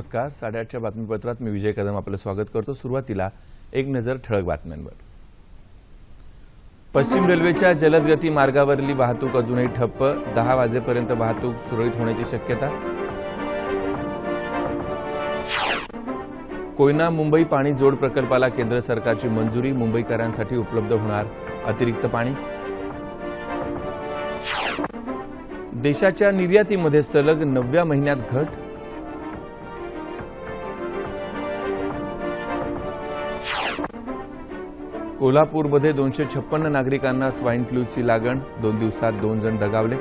नमस्कार. साडेआठच्या बातमीपत्रात मी विजय कदम आपलं स्वागत करतो. सुरुवातीला एक नजर ठळक बातम्यांवर. पश्चिम रेल्वेच्या जलदगती मार्गावरली वाहतूक अजूनही ठप्प. दहा वाजेपर्यंत वाहतूक सुरळीत होण्याची शक्यता. कोयना मुंबई पाणी जोड प्रकल्पाला केंद्र सरकारची मंजुरी. मुंबईकरांसाठी उपलब्ध होणार अतिरिक्त पाणी. देशाच्या निर्यातीमध्ये सलग नवव्या महिन्यात घट. कोल्हापूरमध्ये दोनशे छप्पन्न नागरिकांना स्वाईन फ्लूची लागण. दोन दिवसात दोन जण दगावले.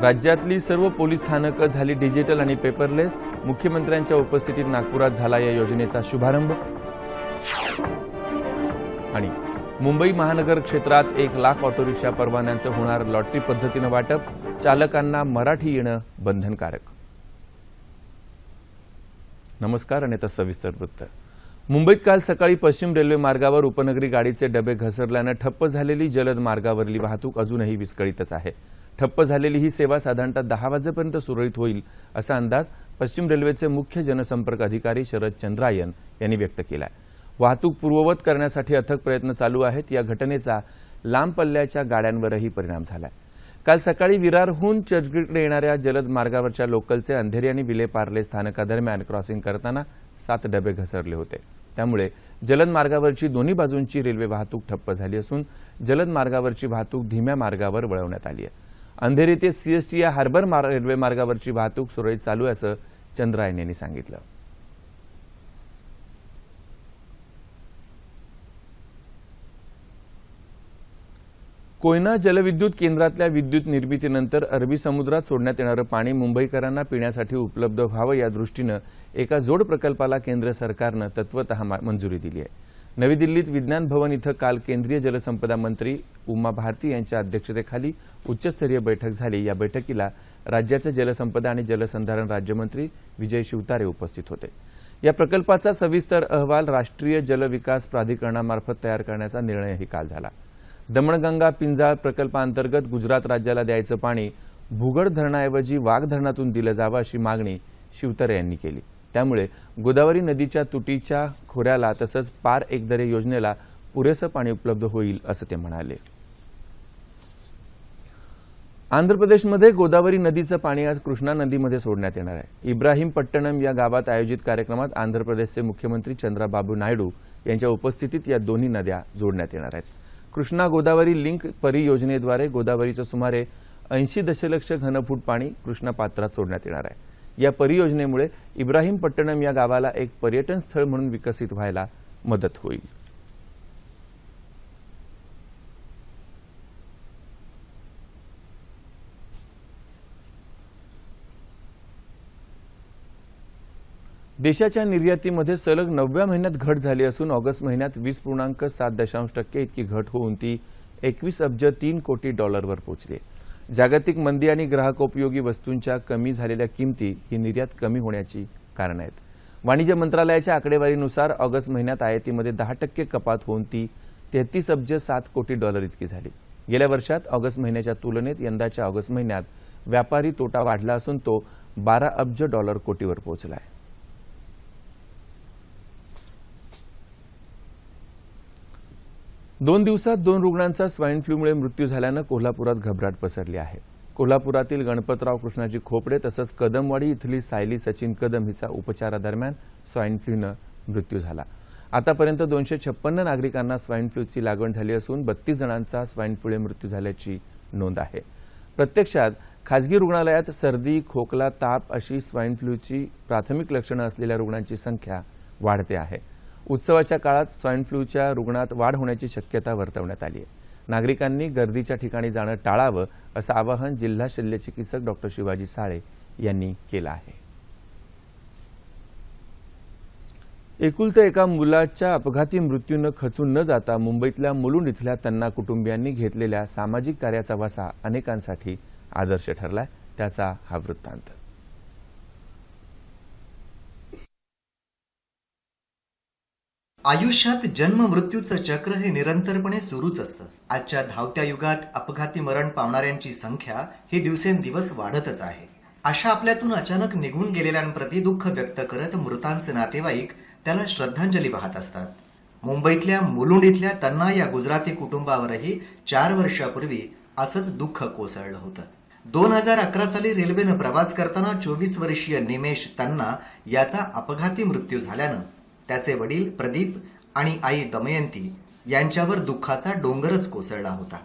राज्यातली सर्व पोलीस स्थानकं झाली डिजिटल आणि पेपरलेस. मुख्यमंत्र्यांच्या उपस्थितीत नागपुरात झाला या योजनेचा शुभारंभ. आणि मुंबई महानगर क्षेत्रात एक लाख ऑटो रिक्षा परवान्यांचं होणार लॉटरी पद्धतीनं वाटप. चालकांना मराठी येणं बंधनकारक. नमस्कार आणि आता सविस्तर वृत्त. मुंबईत काल सकाळी पश्चिम रेल्वे मार्गावर उपनगरी गाडीचे डबे घसरल्यानं ठप्प झालेली जलद मार्गावरली वाहतूक अजूनही विस्कळीतच आहे. ठप्प झालेली ही सेवा साधारणतः दहा वाजेपर्यंत सुरळीत होईल असा अंदाज पश्चिम रेल्वेचे मुख्य जनसंपर्क अधिकारी शरद चंद्रायन यांनी व्यक्त केला आहे वाहतूक पूर्ववत करण्यासाठी अथक प्रयत्न चालू आहेत. या घटनेचा लांब पल्ल्याच्या गाड्यांवरही परिणाम झालाय. काल सकाळी विरारहून चर्चगेटकडे येणाऱ्या जलद मार्गावरच्या लोकलचे अंधेरी आणि विले पार्ले स्थानकादरम्यान क्रॉसिंग करताना सात डबे घसरले होते. त्यामुळे जलद मार्गावरची दोन्ही बाजूंची रेल्वे वाहतूक ठप्प झाली असून जलद मार्गावरची वाहतूक धीम्या मार्गावर वळवण्यात आली आहे. अंधेरी ते सीएसटी या हार्बर रेल्वे मार्गावरची वाहतूक सुरळीत चालू आहे असं चंद्रायन यांनी सांगितलं. कोयना जलविद्युत केंद्रातल्या विद्युत निर्मितीनंतर अरबी समुद्रात सोडण्यात येणारं पाणी मुंबईकरांना पिण्यासाठी उपलब्ध व्हावं या दृष्टीनं एका जोड प्रकल्पाला केंद्र सरकारनं तत्वत मंजुरी दिली आहे. नवी दिल्लीत विज्ञान भवन इथं काल केंद्रीय जलसंपदा मंत्री उमा भारती यांच्या अध्यक्षतेखाली उच्चस्तरीय बैठक झाली. या बैठकीला राज्याचे जलसंपदा आणि जलसंधारण राज्यमंत्री विजय शिवतारे उपस्थित होते. या प्रकल्पाचा सविस्तर अहवाल राष्ट्रीय जलविकास प्राधिकरणामार्फत तयार करण्याचा निर्णयही काल झाला. दमणगंगा पिंजाळ प्रकल्पांतर्गत गुजरात राज्याला द्यायचं पाणी भुगड धरणाऐवजी वाघ धरणातून दिलं जावं अशी मागणी शिवतरे यांनी केली. त्यामुळे गोदावरी नदीच्या तुटीच्या खोऱ्याला तसंच पार एकदरे योजनेला पुरेसं पाणी उपलब्ध होईल असं ते म्हणाले. आंध्र प्रदेशमध्ये गोदावरी नदीचं पाणी आज कृष्णा नदीमध्ये सोडण्यात येणार आहे. इब्राहिमपट्टणम या गावात आयोजित कार्यक्रमात आंध्र प्रदेशचे मुख्यमंत्री चंद्राबाबू नायडू यांच्या उपस्थितीत या दोन्ही नद्या जोडण्यात येणार आहेत. कृष्णा गोदावरी लिंक परियोजनेद्वारे गोदावरीचं सुमारे ऐंशी दशलक्ष घनफूट पाणी कृष्णा पात्रात सोडण्यात येणार आहे. या परियोजनेमुळे इब्राहिमपट्टणम या गावाला एक पर्यटन स्थळ म्हणून विकसित व्हायला मदत होईल. देशाच्या निर्यातीमध्ये सलग नवव्या महिन्यात घट झाली असून ऑगस्ट महिन्यात वीस पूर्णांक सात दशांश टक्के इतकी घट होऊन ती एकवीस अब्ज तीन कोटी डॉलरवर पोहोचली. जागतिक मंदी आणि ग्राहकोपयोगी वस्तूंच्या कमी झालेल्या किमती ही निर्यात कमी होण्याची कारण आहेत. वाणिज्य मंत्रालयाच्या आकडेवारीनुसार ऑगस्ट महिन्यात आयातीमध्ये दहा टक्के कपात होऊन ती तेहतीस अब्ज सात कोटी डॉलर इतकी झाली. गेल्या वर्षात ऑगस्ट महिन्याच्या तुलनेत यंदाच्या ऑगस्ट महिन्यात व्यापारी तोटा वाढला असून तो बारा अब्ज डॉलर कोटीवर पोहोचला आहे. दोन दिवसात दोन रुग्णांचा स्वाईन फ्लूमुळे मृत्यू झाल्यानं कोल्हापुरात घबराट पसरली आहे. कोल्हापुरातील गणपतराव कृष्णाजी खोपडे तसंच कदमवाडी इथली सायली सचिन कदम हिचा उपचारादरम्यान स्वाईन फ्लूनं मृत्यू झाला. आतापर्यंत दोनशे छप्पन्न नागरिकांना स्वाईन फ्लूची लागण झाली असून बत्तीस जणांचा स्वाईन फ्लूने मृत्यू झाल्याची नोंद आहे. प्रत्यक्षात खासगी रुग्णालयात सर्दी खोकला ताप अशी स्वाईन फ्लूची प्राथमिक लक्षणं असलेल्या रुग्णांची संख्या वाढते आहे. उत्सवाच्या काळात स्वाईन फ्लूच्या रुग्णात वाढ होण्याची शक्यता वर्तवण्यात आली आहे. नागरिकांनी गर्दीच्या ठिकाणी जाणं टाळावं असं आवाहन जिल्हा शल्यचिकित्सक डॉक्टर शिवाजी साळे यांनी केलं आहे. एकुलत्या एका मुलाच्या अपघाती मृत्यूनं खचून न जाता मुंबईतल्या मुलुंड इथल्या त्यांना कुटुंबियांनी घेतलेल्या सामाजिक कार्याचा वसा अनेकांसाठी आदर्श ठरलाय. त्याचा हा वृत्तांत. आयुष्यात जन्म मृत्यूचं चक्र हे निरंतरपणे सुरूच असतं. आजच्या धावत्या युगात अपघाती मरण पावणाऱ्यांची संख्या ही दिवसेंदिवस वाढतच आहे. अशा आपल्यातून अचानक निघून गेलेल्यांप्रती दुःख व्यक्त करत मृतांचे नातेवाईक त्याला श्रद्धांजली वाहत असतात. मुंबईतल्या मुलुंड इथल्या तन्ना या गुजराती कुटुंबावरही चार वर्षापूर्वी असंच दुःख कोसळलं होतं. दोन हजार अकरा साली रेल्वेनं प्रवास करताना चोवीस वर्षीय निमेश तन्ना याचा अपघाती मृत्यू झाल्यानं त्याचे वडील प्रदीप आणि आई दमयंती यांच्यावर दुःखाचा डोंगरच कोसळला होता.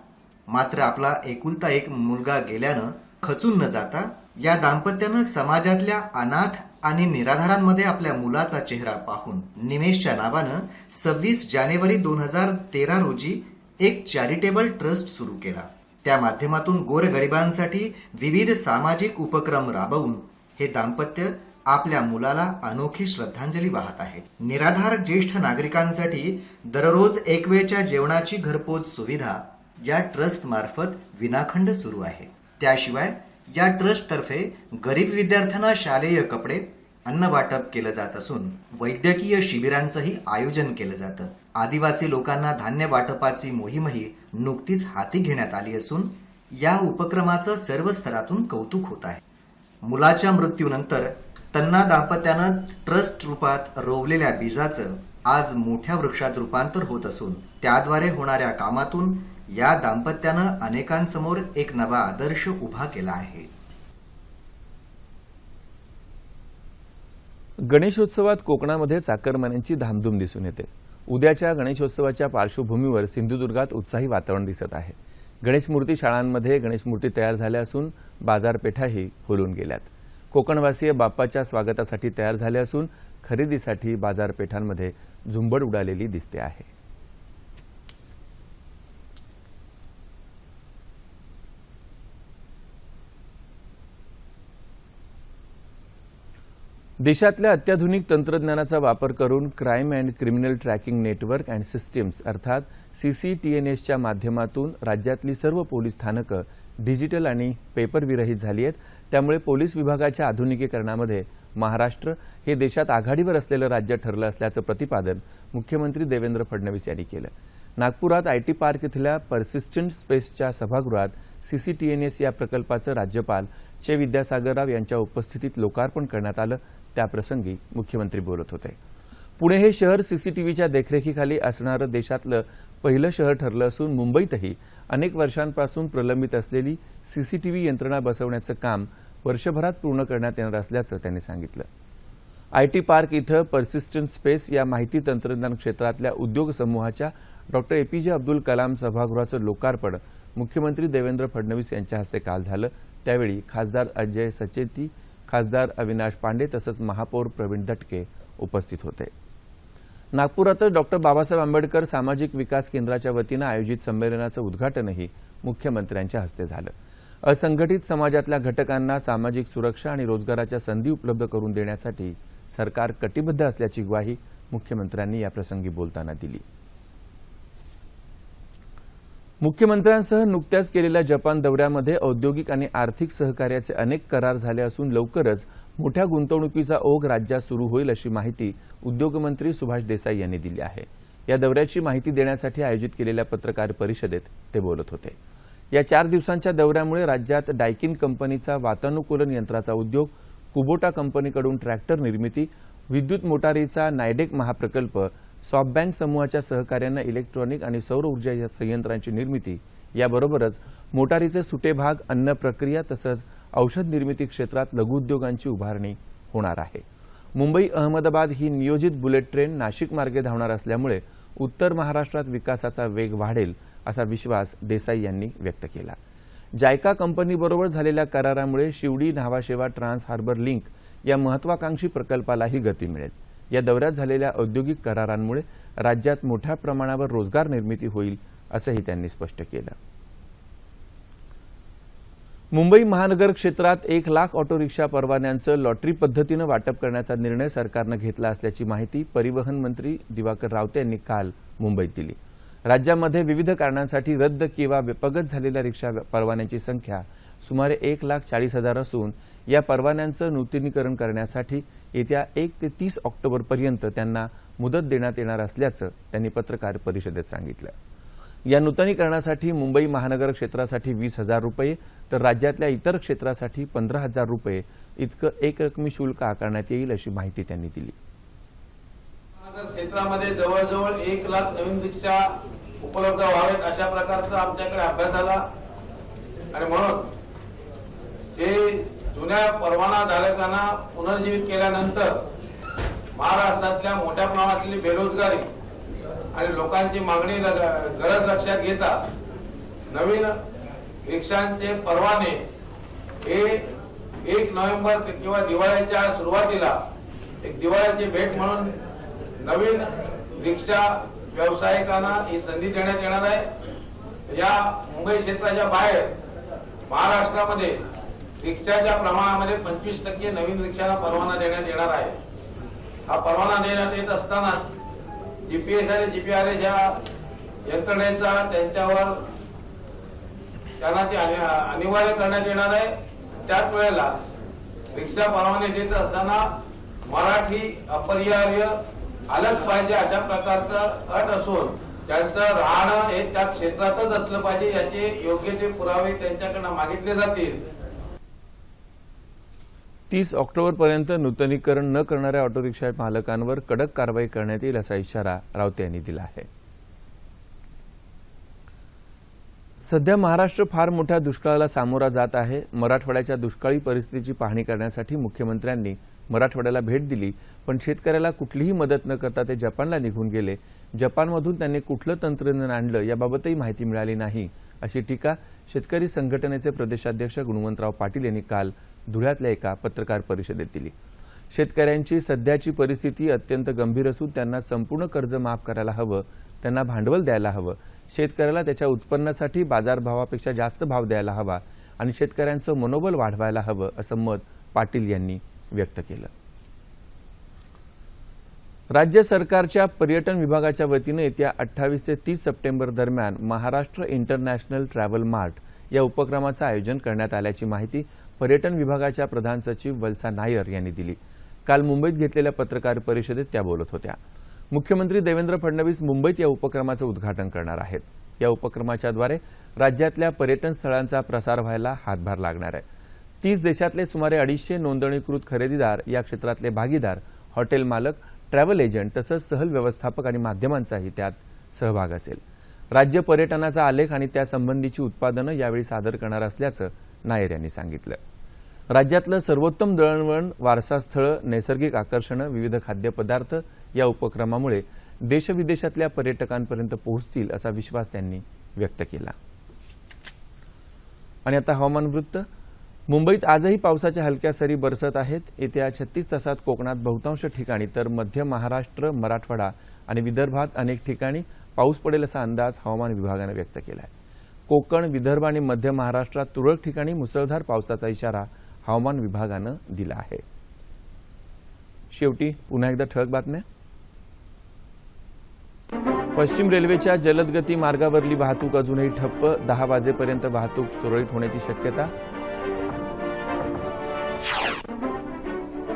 मात्र आपला एकुलता एक मुलगा गेल्यानं खचून न जाता या दाम्पत्यानं समाजातल्या अनाथ आणि निराधारांमध्ये आपल्या मुलाचा चेहरा पाहून निमेशच्या नावानं सव्वीस जानेवारी दोन हजार तेरा रोजी एक चॅरिटेबल ट्रस्ट सुरू केला. त्या माध्यमातून गोरगरिबांसाठी विविध सामाजिक उपक्रम राबवून हे दाम्पत्य आपल्या मुलाला अनोखी श्रद्धांजली वाहत आहेत निराधार ज्येष्ठ नागरिकांसाठी दररोज एक वेळच्या जेवणाची घरपोच सुविधा या ट्रस्ट मार्फत विनाखंड सुरू आहे. त्याशिवाय या ट्रस्टतर्फे गरीब विद्यार्थ्यांना शालेय कपडे अन्न वाटप केलं जात असून वैद्यकीय शिबिरांचंही आयोजन केलं जातं. आदिवासी लोकांना धान्य वाटपाची मोहीमही नुकतीच हाती घेण्यात आली असून या उपक्रमाचं सर्व स्तरातून कौतुक होत आहे. मुलाच्या मृत्यूनंतर त्यांना दाम्पत्यानं ट्रस्ट रूपात रोवलेल्या बीजाचं आज मोठ्या वृक्षात रूपांतर होत असून त्याद्वारे होणाऱ्या कामातून या दाम्पत्यानं अनेकांसमोर एक नवा आदर्श उभा केला आहे. गणेशोत्सवात कोकणामध्ये चाकरमान्यांची धामधूम दिसून येते. उद्याच्या गणेशोत्सवाच्या पार्श्वभूमीवर सिंधुदुर्गात उत्साही वातावरण दिसत आहे. गणेशमूर्ती शाळांमध्ये गणेश मूर्ती तयार झाल्या असून बाजारपेठाही फुलून गेल्यात. कोकणवासीय बाप्पाच्या स्वागतासाठी तयार झाले असून खरेदीसाठी बाजारपेठांमध्ये झुंबड उडालेली दिसते आहे. देशातल्या अत्याधुनिक तंत्रज्ञानाचा वापर करून crime and criminal tracking network and systems अर्थात सीसीटीएनएसच्या माध्यमातून राज्यातली सर्व पोलीस स्थानकं डिजिटल आणि पेपर विरहित झाली आहेत. त्यामुळे पोलीस विभागाच्या आधुनिकीकरणामध्ये महाराष्ट्र हे देशात आघाडीवर असलेलं राज्य ठरलं असल्याचं प्रतिपादन मुख्यमंत्री देवेंद्र फडणवीस यांनी केलं. नागपुरात आयटी पार्क इथल्या पर्सिस्टंट स्पेसच्या सभागृहात सीसीटीएनएस या प्रकल्पाचं राज्यपाल चे विद्यासागर राव यांच्या उपस्थितीत लोकार्पण करण्यात आलं. त्याप्रसंगी मुख्यमंत्री बोलत होते. पुणे हे शहर सीसीटीव्हीच्या देखरेखीखाली असणारं देशातलं पहिलं शहर ठरलं असून मुंबईतही अनेक वर्षांपासून प्रलंबित असलेली सीसीटीव्ही यंत्रणा बसवण्याचं काम वर्षभरात पूर्ण करण्यात येणार असल्याचं त्यांनी सांगितलं. आयटी पार्क इथं पर्सिस्टंट स्पेस या माहिती तंत्रज्ञान क्षेत्रातल्या उद्योग समूहाच्या डॉक्टर एपीजे अब्दुल कलाम सभागृहाचं लोकार्पण मुख्यमंत्री देवेंद्र फडणवीस यांच्या हस्ते काल झालं. त्यावेळी खासदार अजय सचेती खासदार अविनाश पांडे तसंच महापौर प्रवीण दटके उपस्थित होते. नागपुरातच डॉक्टर बाबासाहेब आंबेडकर सामाजिक विकास केंद्राच्या वतीनं आयोजित संमेलनाचं उद्घाटनही मुख्यमंत्र्यांच्या हस्ते झालं. असंघटित समाजातल्या घटकांना सामाजिक सुरक्षा आणि रोजगाराच्या संधी उपलब्ध करून देण्यासाठी सरकार कटिबद्ध असल्याची ग्वाही मुख्यमंत्र्यांनी याप्रसंगी बोलताना दिली. मुख्यमंत्र्यांसह नुकत्याच केलेल्या जपान दौऱ्यामध्ये औद्योगिक आणि आर्थिक सहकार्याचे अनेक करार झाले असून लवकरच मोठ्या गुंतवणुकीचा ओघ राज्यात सुरू होईल अशी माहिती उद्योगमंत्री सुभाष देसाई यांनी दिली आहे. या दौऱ्याची माहिती देण्यासाठी आयोजित केलेल्या पत्रकार परिषदेत ते बोलत होते. या चार दिवसांच्या दौऱ्यामुळे राज्यात डायकिन कंपनीचा वातानुकूलन यंत्राचा उद्योग कुबोटा कंपनीकडून ट्रॅक्टर निर्मिती विद्युत मोटारीचा नायडेक महाप्रकल्प सॉफ्टबँक समूहाच्या सहकार्यानं इलेक्ट्रॉनिक आणि सौर ऊर्जा या संयंत्रांची निर्मिती याबरोबरच मोटारीचे सुटे भाग अन्न प्रक्रिया तसंच औषध निर्मिती क्षेत्रात लघुउद्योगांची उभारणी होणार आहे. मुंबई अहमदाबाद ही नियोजित बुलेट ट्रेन नाशिक मार्गे धावणार असल्यामुळे उत्तर महाराष्ट्रात विकासाचा वेग वाढेल असा विश्वास देसाई यांनी व्यक्त केला. जायका कंपनीबरोबर झालेल्या करारामुळे Shivdi Nhava Sheva trans harbour link या महत्वाकांक्षी प्रकल्पालाही गती मिळेल. या दौऱ्यात झालेल्या औद्योगिक करारांमुळे राज्यात मोठ्या प्रमाणावर रोजगार निर्मिती होईल असंही त्यांनी स्पष्ट केलं. मुंबई महानगर क्षेत्रात एक लाख ऑटो रिक्षा परवान्यांचं लॉटरी पद्धतीनं वाटप करण्याचा निर्णय सरकारनं घेतला असल्याची माहिती परिवहन मंत्री दिवाकर रावते यांनी काल मुंबईत दिली. राज्यामध्ये विविध कारणांसाठी रद्द किंवा विपगत झालेल्या रिक्षा परवान्यांची संख्या सुमारे एक लाख चाळीस हजार असून या परवान्यांचं नूतनीकरण करण्यासाठी येत्या एक ते तीस ऑक्टोबरपर्यंत त्यांना मुदत देण्यात येणार असल्याचं त्यांनी पत्रकार परिषदेत सांगितलं. या नूतनीकरणासाठी मुंबई महानगर क्षेत्रासाठी वीस हजार रुपये तर राज्यातल्या इतर क्षेत्रासाठी पंधरा हजार रुपये इतकं एकरकमी शुल्क आकारण्यात येईल अशी माहिती त्यांनी दिली. महानगर क्षेत्रामध्ये जवळजवळ एक लाख नवीन रिक्षा उपलब्ध व्हावेत अशा प्रकारचा आमच्याकडे अभ्यास झाला. आणि म्हणून जे जुन्या परवाना धारकांना पुनर्जीवित केल्यानंतर महाराष्ट्रातल्या मोठ्या प्रमाणातली बेरोजगारी आणि लोकांची मागणी गरज लक्षात घेता नवीन रिक्षांचे परवाने हे एक नोव्हेंबर किंवा दिवाळीच्या सुरुवातीला एक दिवाळीची भेट म्हणून नवीन रिक्षा व्यावसायिकांना ही संधी देण्यात येणार आहे. या मुंबई क्षेत्राच्या बाहेर महाराष्ट्रामध्ये रिक्षाच्या प्रमाणामध्ये पंचवीस टक्के नवीन रिक्षाला परवाना देण्यात येणार आहे हा परवाना देण्यात येत असताना जीपीएस आणि जीपीआर ज्या यंत्रणेचा त्यांच्यावर त्यांना ते अनि- अनिवार्य करण्यात येणार आहे. त्याच वेळेला रिक्षा परवाने देत असताना मराठी अपरिहार्य आलंच पाहिजे अशा प्रकारचं अट असून त्यांचं राहणं हे त्या क्षेत्रातच असलं पाहिजे याचे योग्य ते पुरावे त्यांच्याकडनं मागितले जातील. तीस ऑक्टोबरपर्यंत नूतनीकरण न करणाऱ्या ऑटो रिक्षा मालकांवर कडक कारवाई करण्यात येईल असा इशारा राऊत यांनी दिला आहे. सध्या महाराष्ट्र फार मोठ्या दुष्काळाला सामोरा जात आहे. मराठवाड्याच्या दुष्काळी परिस्थितीची पाहणी करण्यासाठी मुख्यमंत्र्यांनी मराठवाड्याला भेट दिली पण शेतकऱ्याला कुठलीही मदत न करता ते जपानला निघून गेले. जपानमधून त्यांनी कुठलं तंत्रज्ञान आणलं याबाबतही माहिती मिळाली नाही अशी टीका शेतकरी संघटनेचे प्रदेशाध्यक्ष गुणवंतराव पाटील यांनी काल धुळ्यातल्या एका पत्रकार परिषदेत दिली. शेतकऱ्यांची सध्याची परिस्थिती अत्यंत गंभीर असून त्यांना संपूर्ण कर्ज माफ करायला हवं त्यांना भांडवल द्यायला हवं. शेतकऱ्याला त्याच्या उत्पन्नासाठी बाजारभावापेक्षा जास्त भाव द्यायला हवा आणि शेतकऱ्यांचं मनोबल वाढवायला हवं असं मत पाटील यांनी व्यक्त केलं. राज्य सरकारच्या पर्यटन विभागाच्या वतीनं येत्या अठ्ठावीस ते तीस सप्टेंबर दरम्यान महाराष्ट्र इंटरनॅशनल ट्रॅव्हल मार्ट या उपक्रमाचं आयोजन करण्यात आल्याची माहिती पर्यटन विभागाच्या प्रधान सचिव वल्सा नायर यांनी दिली. काल मुंबईत घेतलेल्या पत्रकार परिषदेत त्या बोलत होत्या. मुख्यमंत्री देवेंद्र फडणवीस मुंबईत या उपक्रमाचं उद्घाटन करणार आहेत. या उपक्रमाच्याद्वारे राज्यातल्या पर्यटन स्थळांचा प्रसार व्हायला हातभार लागणार आहे. तीस देशातले सुमारे अडीचशे नोंदणीकृत खरेदीदार या क्षेत्रातले भागीदार हॉटेल मालक ट्रॅव्हल एजंट तसंच सहल व्यवस्थापक आणि माध्यमांचाही त्यात सहभाग असेल. राज्य पर्यटनाचा आलेख आणि त्यासंबंधीची उत्पादनं यावेळी सादर करणार असल्याचं नायर यांनी सांगितलं. राज्यातलं सर्वोत्तम दळणवळण वारसास्थळं नैसर्गिक आकर्षणं विविध खाद्यपदार्थ या उपक्रमामुळे देशविदेशातल्या पर्यटकांपर्यंत पोहोचतील असा विश्वास त्यांनी व्यक्त केला. आणि आता हवामान वृत्त. मुंबईत आजही पावसाच्या हलक्या सरी बरसत आहेत. येत्या छत्तीस तासात कोकणात बहुतांश ठिकाणी तर मध्य महाराष्ट्र मराठवाडा आणि विदर्भात अनेक ठिकाणी पाऊस पडेल असा अंदाज हवामान विभागानं व्यक्त केला आहे कोकण विदर्भ आणि मध्य महाराष्ट्रात तुरळक ठिकाणी मुसळधार पावसाचा इशारा हवामान विभागानं दिला आहे. शेवटी पुन्हा एकदा ठळक बातम्या. पश्चिम रेल्वेच्या जलदगती मार्गावरली वाहतूक अजूनही ठप्प. दहा वाजेपर्यंत वाहतूक सुरळीत होण्याची शक्यता.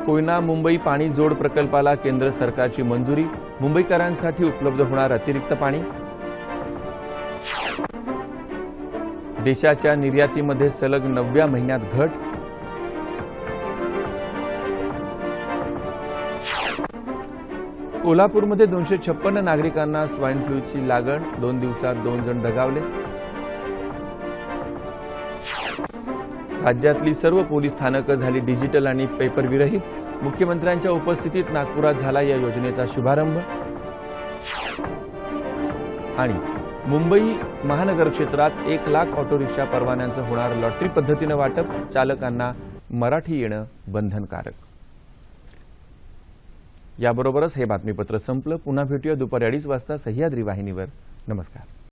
कोयना मुंबई पाणी जोड प्रकल्पाला केंद्र सरकारची मंजुरी. मुंबईकरांसाठी उपलब्ध होणार अतिरिक्त पाणी? देशाच्या निर्यातीमध्ये सलग नवव्या महिन्यात घट? कोल्हापूरमध्ये दोनशे छप्पन्न नागरिकांना स्वाईन फ्लूची लागण. दोन दिवसात दोन जण दगावले. राज्यातली सर्व पोलीस स्थानकं झाली डिजिटल आणि पेपर विरहित मुख्यमंत्र्यांच्या उपस्थितीत नागपुरात झाला या योजनेचा शुभारंभ. आणि मुंबई महानगर क्षेत्रात एक लाख ऑटो रिक्षा परवान्यांचं होणार लॉटरी पद्धतीनं वाटप चालकांना मराठी येणं बंधनकारक. याबरोबरच हे बातमीपत्र संपलं. पुन्हा भेटूया दुपारी अडीच वाजता सह्याद्री वाहिनीवर. नमस्कार.